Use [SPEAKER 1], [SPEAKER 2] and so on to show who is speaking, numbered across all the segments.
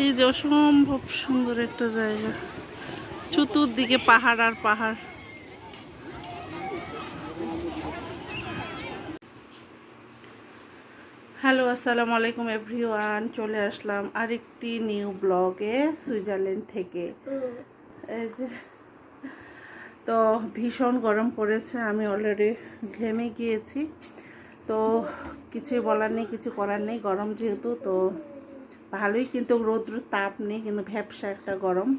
[SPEAKER 1] এই যে অসম্ভব সুন্দর একটা জায়গা। চতুর্দিকে পাহাড় আর পাহাড়। হ্যালো, আসসালামু আলাইকুম এভরিওয়ান। চলে আসলাম আরেকটি নিউ ব্লগে সুইজারল্যান্ড থেকে। এই যে, তো ভীষণ গরম পড়েছে, আমি অলরেডি ঘেমে গিয়েছি। তো কিছুই বলার নেই, কিছু করার নেই, গরম যেহেতু, তো ভালোই কিন্তু রৌদ্র তাপ নেই কিন্তু ভ্যাবসা একটা গরম।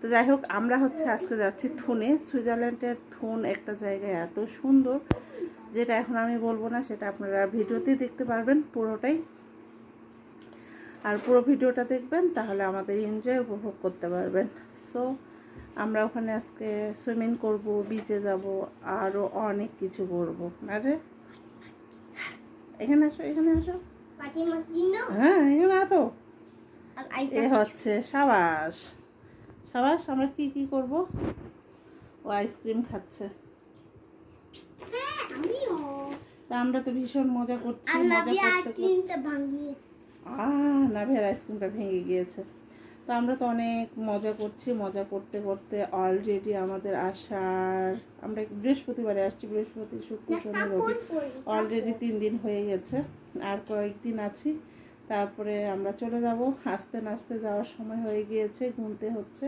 [SPEAKER 1] তো যাই হোক, আমরা হচ্ছে আজকে যাচ্ছি থুনে। সুইজারল্যান্ডের থুন একটা জায়গায় এত সুন্দর, যেটা এখন আমি বলব না, সেটা আপনারা ভিডিওতেই দেখতে পারবেন পুরোটাই। আর পুরো ভিডিওটা দেখবেন, তাহলে আমাদের এনজয় উপভোগ করতে পারবেন। সো আমরা ওখানে আজকে সুইমিং করব বিচে যাব আরও অনেক কিছু করব। আরে, এখানে আসো এখানে আসো।
[SPEAKER 2] না?
[SPEAKER 1] হ্যাঁ আতো
[SPEAKER 2] আর
[SPEAKER 1] এ হচ্ছে সাবাস। সাবাস আমরা কি কি করব? ও আইসক্রিম খাচ্ছে।
[SPEAKER 2] হ্যাঁ
[SPEAKER 1] তা আমরা তো ভীষণ মজা করছি মজা করতে
[SPEAKER 2] আইসক্রিমটা
[SPEAKER 1] নাভিয়ার আইসক্রিমটা ভেঙে গিয়েছে। তো আমরা তো অনেক মজা করছি মজা করতে করতে অলরেডি আমাদের আসার আমরা বৃহস্পতিবারে আসছি বৃহস্পতি শুক্র শনি রবি। অলরেডি তিন দিন হয়ে গেছে। আর কয়েকদিন আছি। তারপরে আমরা চলে যাব। আস্তে নাস্তে যাওয়ার সময় হয়ে গিয়েছে ঘুমতে হচ্ছে।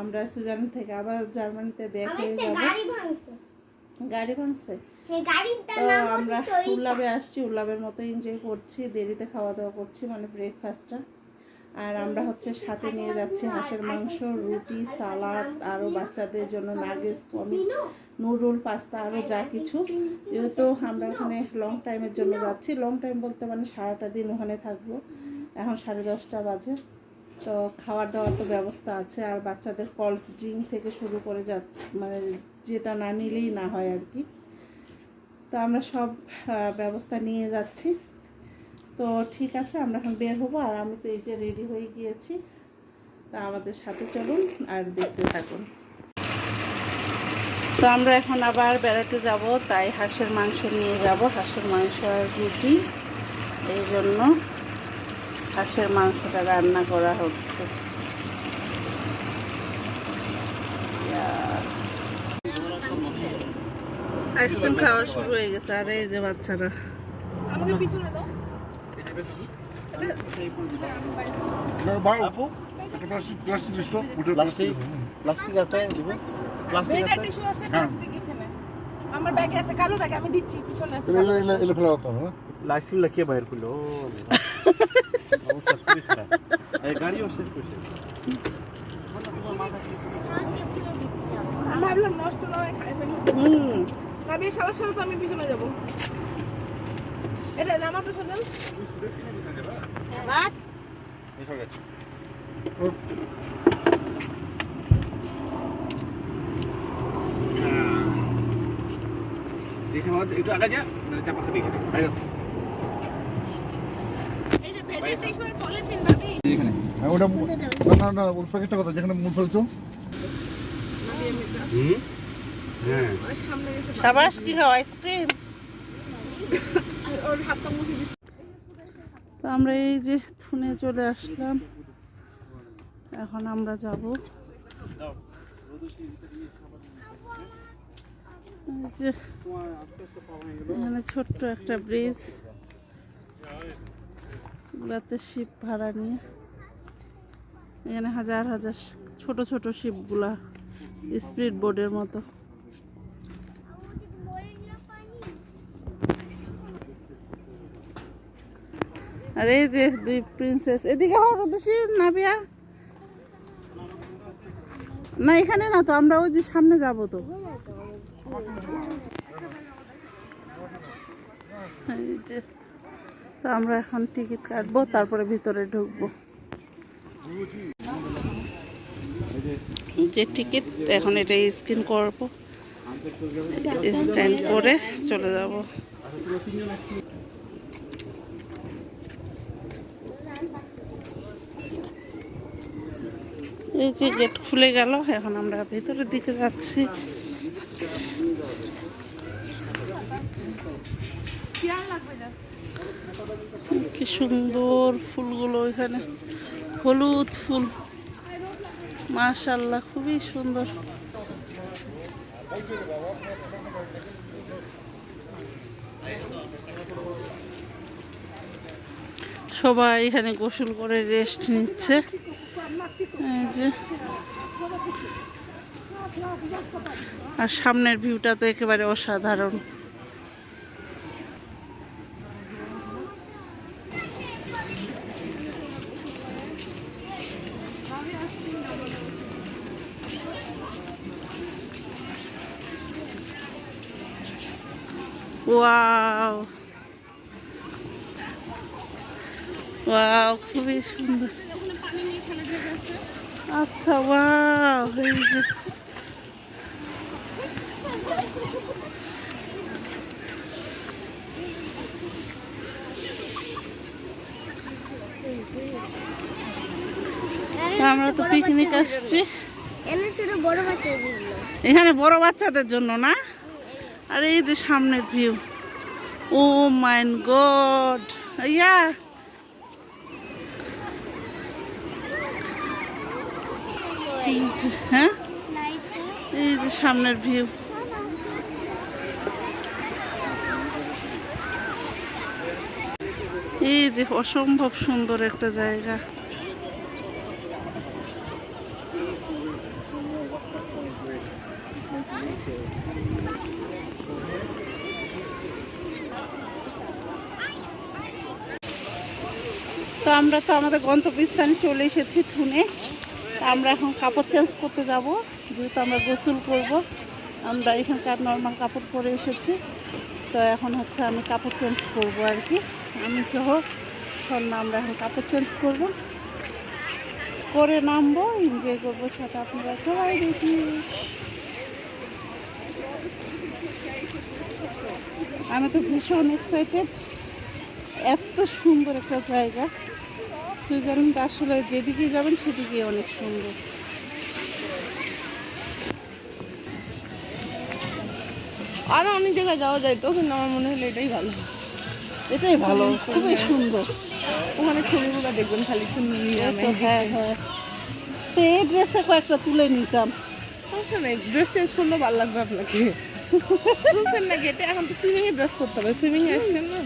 [SPEAKER 1] আমরা সুইজারল্যান্ড থেকে আবার জার্মানিতে ব্যাক হয়ে যাব।
[SPEAKER 2] গাড়ি ভাঙছে।
[SPEAKER 1] তো আমরা। উল্লাবে আসছি উল্লাবের মতো এনজয় করছি দেরিতে খাওয়া দাওয়া করছি মানে ব্রেকফাস্টটা আর আমরা হচ্ছে সাথে নিয়ে যাচ্ছি হাঁসের মাংস রুটি সালাদ আরও বাচ্চাদের জন্য নাগেস পমিস নুডল, পাস্তা আরও যা কিছু। যেহেতু আমরা ওখানে লং টাইমের জন্য যাচ্ছি লং টাইম বলতে মানে সারাটা দিন ওখানে থাকব। এখন সাড়ে দশটা বাজে। তো খাওয়ার দাওয়ার তো ব্যবস্থা আছে, আর বাচ্চাদের কলস ড্রিঙ্ক থেকে শুরু করে যা মানে যেটা না নিলেই না হয় আর কি। তো আমরা সব ব্যবস্থা নিয়ে যাচ্ছি। তো ঠিক আছে, আমরা এখন বের হব, আর আমি তো এই যে রেডি হয়ে গিয়েছি। তা আমাদের সাথে চলুন, আর দেখতে থাকুন। তো আমরা এখন আবার বেড়াতে যাব তাই হাঁসের মাংস নিয়ে যাব হাঁসের মাংস আর রুটি এই জন্য হাঁসের মাংসটা রান্না করা হচ্ছে আইসক্রিম খাওয়া শুরু হয়ে গেছে আর এই যে বাচ্চারা
[SPEAKER 3] না বাউ একটা প্লাস্টিক প্লাস্টিক দিস তো
[SPEAKER 4] প্লাস্টিক প্লাস্টিক আছে দিব প্লাস্টিক আছে?
[SPEAKER 5] টিস্যু আছে
[SPEAKER 3] হ্যাঁ।
[SPEAKER 5] প্লাস্টিক এখানে। আমার ব্যাগে আছে কালো ব্যাগ আমি দিচ্ছি পিছনে আছে
[SPEAKER 3] এলে এলে এলে ফেলা হতো না
[SPEAKER 4] লাইসিল কে বাইর করল? এই গাড়িও শেষ করছে।
[SPEAKER 5] আমি ভাবলাম নষ্ট না খাই ফেলি।
[SPEAKER 1] হুম।
[SPEAKER 5] তবে সবার সাথে তো আমি পিছনে যাব। এটা নামা পেছনে
[SPEAKER 2] বাস
[SPEAKER 4] এসে গেছে। দেখে একটু আগে যা চাপা খাবি
[SPEAKER 3] হ্যাঁ ওটা না না না। ওর প্যাকেটটা কথা যেখানে মুখ ফেলছো।
[SPEAKER 4] হ্যাঁ।
[SPEAKER 1] সাবাস কি আইসক্রিম? তো আমরা এই যে থুনে চলে আসলাম। এখন আমরা যাব। এখানে ছোট্ট একটা ব্রিজ গুলাতে শিপ ভাড়া নিয়ে। এখানে হাজার হাজার ছোট ছোট শিপগুলা স্পিড বোর্ডের মতো। আর যে দুই প্রিন্সেস এদিকে রুদুসি নাবিয়া। না, এখানে না তো, আমরা ওই যে সামনে যাব তো। তো আমরা এখন টিকিট কাটবো, তারপরে ভিতরে ঢুকবো। যে টিকিট, এখন এটা স্ক্যান করব। স্ক্যান করে চলে যাব। এই যে গেট খুলে গেল, এখন আমরা ভেতরের দিকে যাচ্ছি। কি সুন্দর ফুলগুলো এখানে হলুদ ফুল। মাশাল্লাহ খুবই সুন্দর। সবাই এখানে গোসল করে রেস্ট নিচ্ছে। এই যে। আর সামনের ভিউটা তো একেবারে অসাধারণ। ওয়াও। খুবই সুন্দর। আচ্ছা ওয়াও এই যে আমরা তো পিকনিক আসছি। এখানে বড় বাচ্চাদের জন্য না? আর এই যে সামনের ভিউ ও মাইন গড। ইয়া। হ্যাঁ? এই যে সামনের ভিউ এই যে অসম্ভব সুন্দর একটা জায়গা। তো আমরা তো আমাদের গন্তব্যস্থানে চলে এসেছি থুনে আমরা এখন কাপড় চেঞ্জ করতে যাব, যেহেতু আমরা গোসল করব। আমরা এখানকার নর্মাল কাপড় পরে এসেছি। তো এখন হচ্ছে আমি কাপড় চেঞ্জ করব আর কি। আমি সহ সন্ধ্যা আমরা এখন কাপড় চেঞ্জ করব। করে নামবো এনজয় করব, সাথে আপনারা সবাই দেখি। আমি তো ভীষণ এক্সাইটেড এত সুন্দর একটা জায়গা। সুইজারল্যান্ড আসলে যেদিকেই যাবেন, সেদিকেই অনেক সুন্দর।
[SPEAKER 5] আরও অনেক জায়গায় যাওয়া যায় তো, কিন্তু আমার মনে হলো এটাই ভালো।
[SPEAKER 1] এটাই ভালো খুবই সুন্দর।
[SPEAKER 5] ওখানে ছবিগুলো দেখবেন খালি
[SPEAKER 1] হ্যাঁ হ্যাঁ। তো এই ড্রেসে কয়েকটা তুলে নিতাম।
[SPEAKER 5] সমস্যা নেই ড্রেস চেঞ্জ করলে ভালো লাগবে আপনাকে। বুঝছেন না গেটে এখন তো সুইমিং এ ড্রেস করতে হবে সুইমিং এ আসছেন না?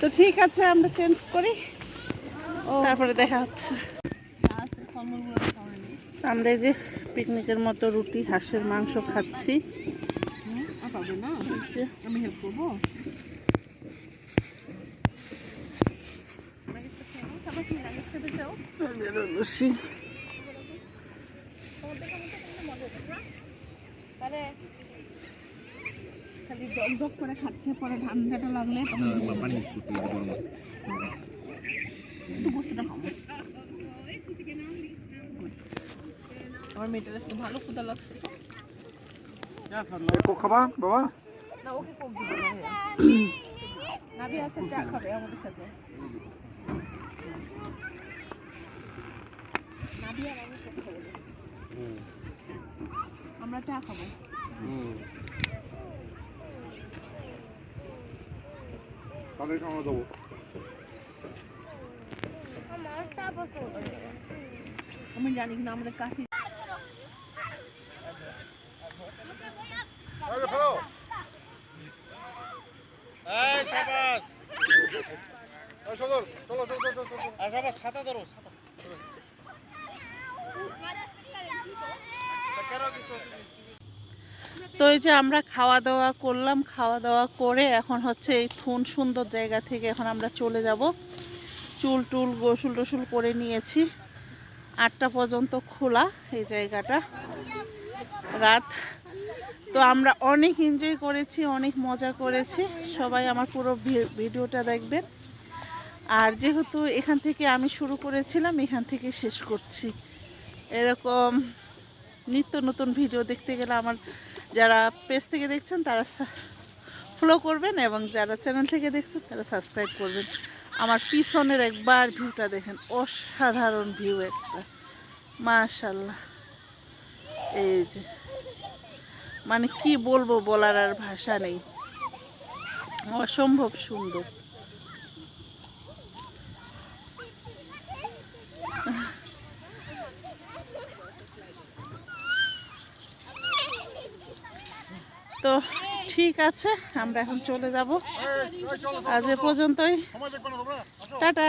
[SPEAKER 1] তো ঠিক আছে আমরা চেঞ্জ করি। তারপরে দেখা হচ্ছে। আমরা এই যে পিকনিকের মতো রুটি হাঁসের মাংস খাচ্ছি।
[SPEAKER 5] পাবে না? আমি হেল্প করব? খালি ডক ডক করে খাচ্ছে পরে ঠান্ডাটা লাগলে আমার মেয়েটার ভালো ক্ষুদা লাগছে
[SPEAKER 3] কোক খাবা বাবা?
[SPEAKER 5] না ওকে কোক দিব না নাভি আছে চা খাবে আমাদের সাথে। নাভি আমি কোক খাব। আমরা চা খাব।
[SPEAKER 3] তাদেরকে আমরা দেবো
[SPEAKER 5] আমি জানি কিনা আমাদের কাছে
[SPEAKER 4] ছাতা ধরো ছাতা।
[SPEAKER 1] তো এই যে আমরা খাওয়া দাওয়া করলাম খাওয়া দাওয়া করে এখন হচ্ছে এই থুন সুন্দর জায়গা থেকে এখন আমরা চলে যাব। চুল টুল গোসুল টসুল করে নিয়েছি। আটটা পর্যন্ত খোলা এই জায়গাটা। রাত। তো আমরা অনেক এনজয় করেছি, অনেক মজা করেছি। সবাই আমার পুরো ভিডিওটা দেখবেন। আর যেহেতু এখান থেকে আমি শুরু করেছিলাম, এখান থেকে শেষ করছি। এরকম নিত্য নতুন ভিডিও দেখতে গেলে আমার যারা পেজ থেকে দেখছেন, তারা ফলো করবেন এবং যারা চ্যানেল থেকে দেখছেন, তারা সাবস্ক্রাইব করবেন। আমার পিছনের একবার ভিউটা দেখেন, অসাধারণ ভিউ একটা। মাশাল্লাহ এই যে মানে কি বলব বলার আর ভাষা নেই। অসম্ভব সুন্দর। তো ঠিক আছে আমরা এখন চলে যাব। আজ এ পর্যন্তই। টাটা।